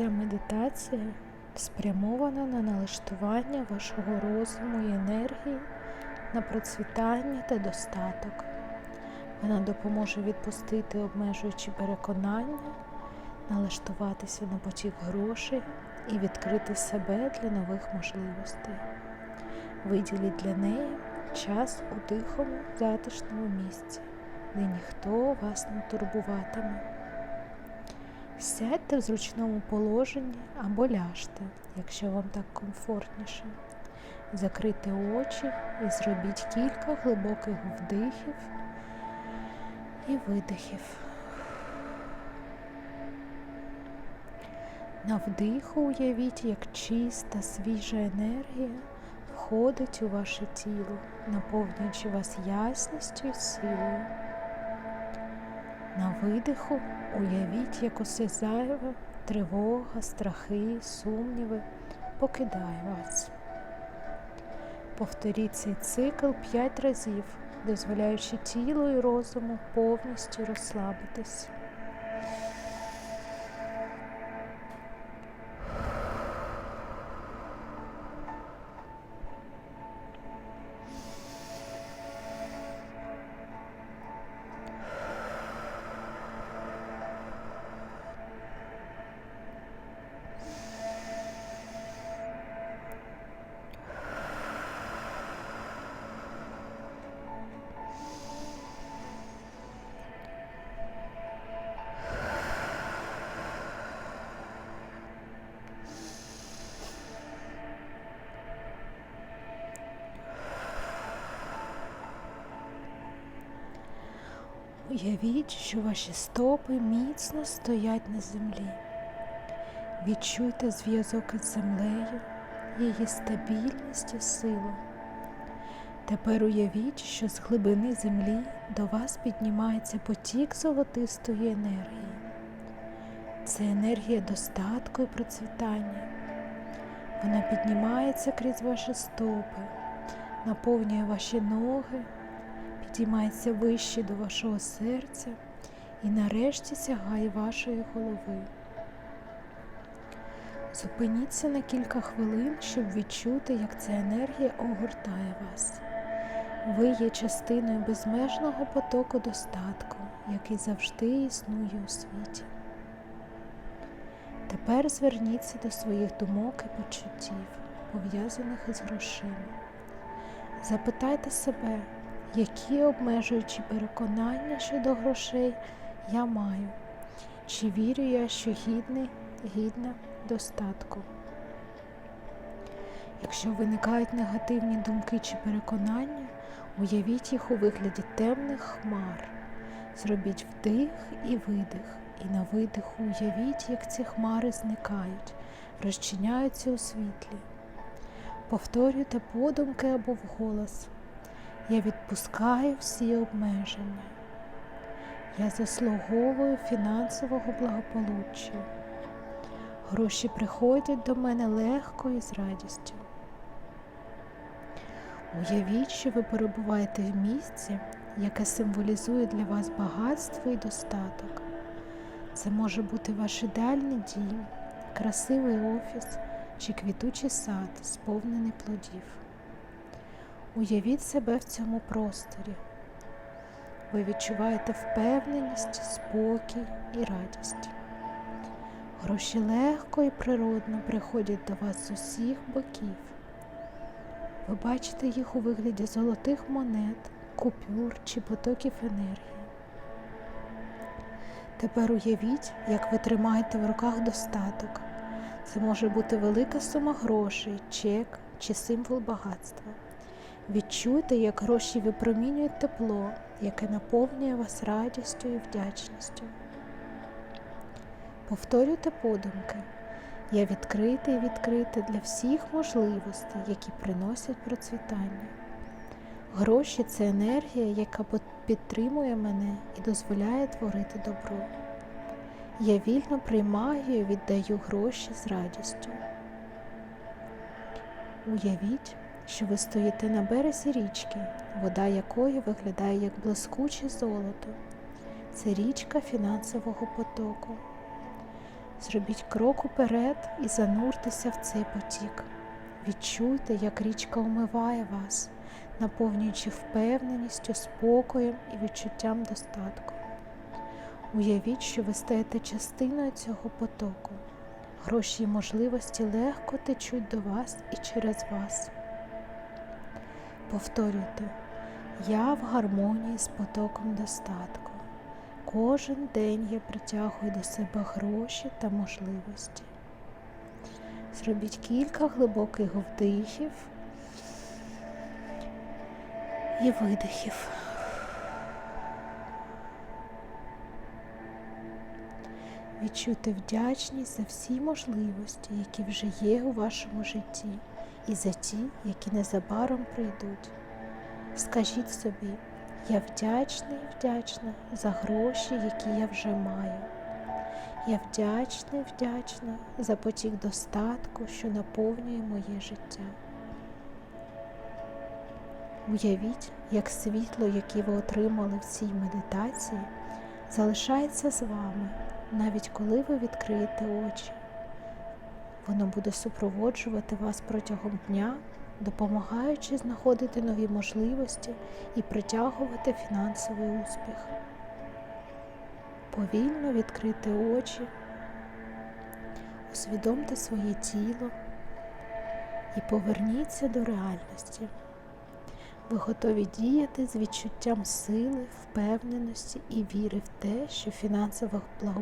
Ця медитація спрямована на налаштування вашого розуму і енергії на процвітання та достаток. Вона допоможе відпустити обмежуючі переконання, налаштуватися на потік грошей і відкрити себе для нових можливостей. Виділіть для неї час у тихому, затишному місці, де ніхто вас не турбуватиме. Сядьте в зручному положенні або ляжте, якщо вам так комфортніше. Закрийте очі і зробіть кілька глибоких вдихів і видихів. На вдиху уявіть, як чиста, свіжа енергія входить у ваше тіло, наповнюючи вас ясністю і силою. На видиху уявіть, як усе зайве, тривога, страхи, сумніви покидає вас. Повторіть цей цикл п'ять разів, дозволяючи тілу і розуму повністю розслабитись. Уявіть, що ваші стопи міцно стоять на землі. Відчуйте зв'язок із землею, її стабільність і силу. Тепер уявіть, що з глибини землі до вас піднімається потік золотистої енергії. Це енергія достатку і процвітання. Вона піднімається крізь ваші стопи, наповнює ваші ноги, підіймається вище до вашого серця і нарешті сягає вашої голови. Зупиніться на кілька хвилин, щоб відчути, як ця енергія огортає вас. Ви є частиною безмежного потоку достатку, який завжди існує у світі. Тепер зверніться до своїх думок і почуттів, пов'язаних із грошима. Запитайте себе, які обмежуючі переконання щодо грошей я маю, чи вірю я, що гідний, гідна достатку. Якщо виникають негативні думки чи переконання, уявіть їх у вигляді темних хмар. Зробіть вдих і видих, і на видиху уявіть, як ці хмари зникають, розчиняються у світлі. Повторюйте подумки або вголос. Я відпускаю всі обмеження. Я заслуговую фінансового благополуччя. Гроші приходять до мене легко і з радістю. Уявіть, що ви перебуваєте в місці, яке символізує для вас багатство і достаток. Це може бути ваш ідеальний дім, красивий офіс чи квітучий сад, сповнений плодів. Уявіть себе в цьому просторі. Ви відчуваєте впевненість, спокій і радість. Гроші легко і природно приходять до вас з усіх боків. Ви бачите їх у вигляді золотих монет, купюр чи потоків енергії. Тепер уявіть, як ви тримаєте в руках достаток. Це може бути велика сума грошей, чек чи символ багатства. Відчуйте, як гроші випромінюють тепло, яке наповнює вас радістю і вдячністю. Повторюйте подумки. Я відкритий і відкрита для всіх можливостей, які приносять процвітання. Гроші це енергія, яка підтримує мене і дозволяє творити добро. Я вільно приймаю і віддаю гроші з радістю. Уявіть, що ви стоїте на березі річки, вода якої виглядає як блискуче золото. Це річка фінансового потоку. Зробіть крок уперед і зануртеся в цей потік. Відчуйте, як річка умиває вас, наповнюючи впевненістю, спокоєм і відчуттям достатку. Уявіть, що ви стаєте частиною цього потоку. Гроші і можливості легко течуть до вас і через вас. Повторюйте, я в гармонії з потоком достатку. Кожен день я притягую до себе гроші та можливості. Зробіть кілька глибоких вдихів і видихів. Відчуйте вдячність за всі можливості, які вже є у вашому житті, і за ті, які незабаром прийдуть. Скажіть собі, я вдячний, вдячна за гроші, які я вже маю. Я вдячний, вдячна за потік достатку, що наповнює моє життя. Уявіть, як світло, яке ви отримали в цій медитації, залишається з вами, навіть коли ви відкриєте очі. Воно буде супроводжувати вас протягом дня, допомагаючи знаходити нові можливості і притягувати фінансовий успіх. Повільно відкрити очі, усвідомте своє тіло і поверніться до реальності. Ви готові діяти з відчуттям сили, впевненості і віри в те, що фінансове благополуччя